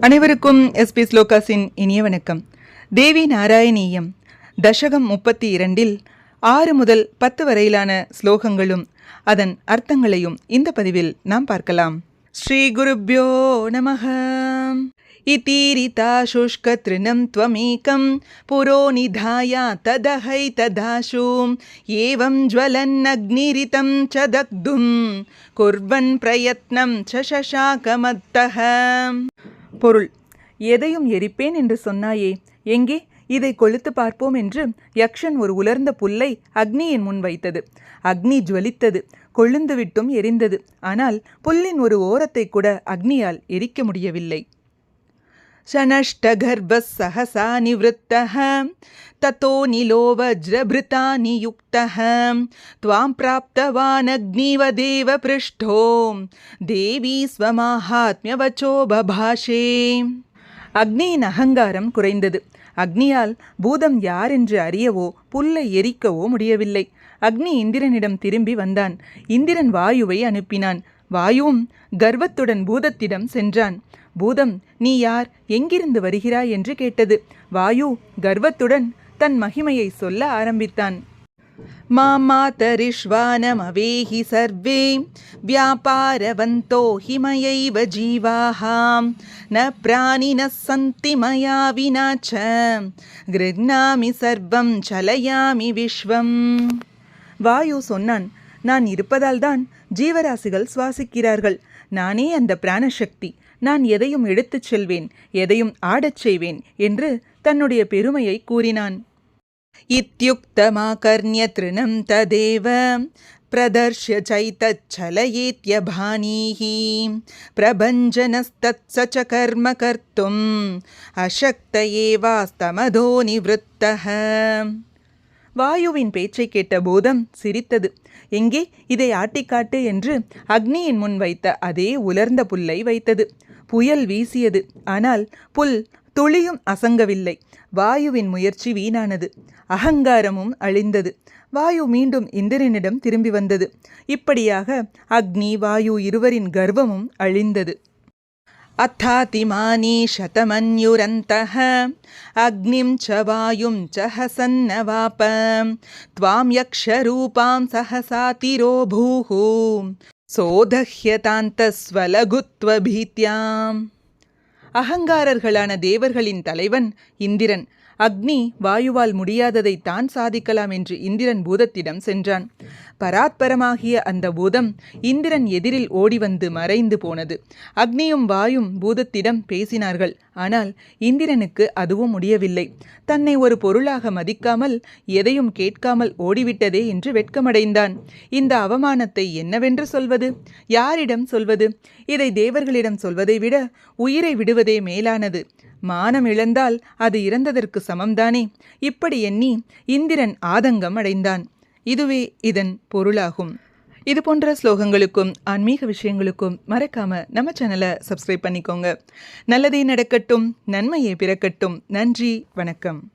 அனைவருக்கும் எஸ்பி ஸ்லோகாஸின் இனிய வணக்கம் தேவி நாராயணீயம் தசகம் முப்பத்தி இரண்டில் ஆறு முதல் பத்து வரையிலான ஸ்லோகங்களும் அதன் அர்த்தங்களையும் இந்த பதிவில் நாம் பார்க்கலாம் ஸ்ரீ குருப்யோ நமக இத்தீரிதா शुष्कतृणं त्वमेकं पुरो निधाय तदहैतदाशु एवं ज्वलन्नग्निरितं च दग्धुं कुर्वन् प्रयत्नं च शशाकमत्तः பொருள். எதையும் எரிப்பேன் என்று சொன்னாயே எங்கே? இதை கொளுத்து பார்ப்போம் என்று யக்ஷன் ஒரு உலர்ந்த புல்லை அக்னியின் முன் வைத்தது. அக்னி ஜுவலித்தது கொழுந்துவிட்டும் எரிந்தது. ஆனால் புல்லின் ஒரு ஓரத்தை கூட அக்னியால் எரிக்க முடியவில்லை. शनष्टगर्भः सहसा निवृत्तः ततो निलो वज्रभृता नियुक्तः त्वां प्राप्तवानग्निवदेव पृष्ठो देवी स्वमाहात्म्यवचो बभाषे அக்னியின் அகங்காரம் குறைந்தது அக்னியால் பூதம் யார் என்று அறியவோ புல்லை எரிக்கவோ முடியவில்லை அக்னி இந்திரனிடம் திரும்பி வந்தான் இந்திரன் வாயுவை அனுப்பினான் வாயுவும் கர்வத்துடன் பூதத்திடம் சென்றான் பூதம் நீ யார்? எங்கிருந்து வருகிறாய்? என்று கேட்டது. வாயு கர்வத்துடன் தன் மகிமையை சொல்ல ஆரம்பித்தான். மாமாத்தரிஷ்வானமவேஹி சர்வே வியாபாரவந்தோ ஹிமயைவ ஜீவாஹாம் ந பிராணி ந சந்தி மயா வினாச்ச கிருஹ்ணாமி சர்வம் சலயாமி விஸ்வம் வாயு சொன்னான் நான் இருப்பதால்தான் ஜீவராசிகள் சுவாசிக்கிறார்கள். நானே அந்த பிராணசக்தி நான் எதையும் எடுத்துச் செல்வேன் எதையும் ஆடச் செய்வேன் என்று தன்னுடைய பெருமையை கூறினான் इत्युक्तमाकर्ण्य तृणं तदेव प्रदर्श्य चैतच्छलयेत्यभानीः प्रभञ्जनस्तत्स च कर्म कर्तुम् अशक्त एवास्तमधो निवृत्तः வாயுவின் பேச்சை கேட்ட பூதம் சிரித்தது. எங்கே? இதை ஆட்டிக்காட்டு என்று அக்னியின் முன் வைத்த அதே உலர்ந்த புல்லை வைத்தது. புயல் வீசியது. ஆனால் புல் துளியும் அசங்கவில்லை. வாயுவின் முயற்சி வீணானது. அகங்காரமும் அழிந்தது. வாயு மீண்டும் இந்திரனிடம் திரும்பி வந்தது. இப்படியாக அக்னி வாயு இருவரின் கர்வமும் அழிந்தது. अथातिमानी शतमन्युरन्तः अग्निं च वायुं च हसन्नवाप त्वां यक्षरूपां सहसातिरोभूः சோதஹ்யதாந்தஸ்வலகுத்வபீத்யாம் அகங்காரர்களான தேவர்களின் தலைவன் இந்திரன் அக்னி வாயுவால் முடியாததை தான் சாதிக்கலாம் என்று இந்திரன் பூதத்திடம் சென்றான். பராத்பரமாகிய அந்த பூதம் இந்திரன் எதிரில் ஓடி வந்து மறைந்து போனது. அக்னியும் வாயும் பூதத்திடம் பேசினார்கள். ஆனால் இந்திரனுக்கு அதுவும் முடியவில்லை. தன்னை ஒரு பொருளாக மதிக்காமல் எதையும் கேட்காமல் ஓடிவிட்டதே என்று வெட்கமடைந்தான். இந்த அவமானத்தை என்னவென்று சொல்வது? யாரிடம் சொல்வது? இதை தேவர்களிடம் சொல்வதை விட உயிரை விடுவதே மேலானது. மானம் இழந்தால் அது இறந்ததற்கு சமம்தானே? இப்படி எண்ணி இந்திரன் ஆதங்கம் அடைந்தான். இதுவே இதன் பொருளாகும். இது போன்ற ஸ்லோகங்களுக்கும் ஆன்மீக விஷயங்களுக்கும் மறக்காம நம்ம சேனலை சப்ஸ்கிரைப் பண்ணிக்கோங்க. நல்லதே நடக்கட்டும் நன்மையே பிறக்கட்டும். நன்றி வணக்கம்.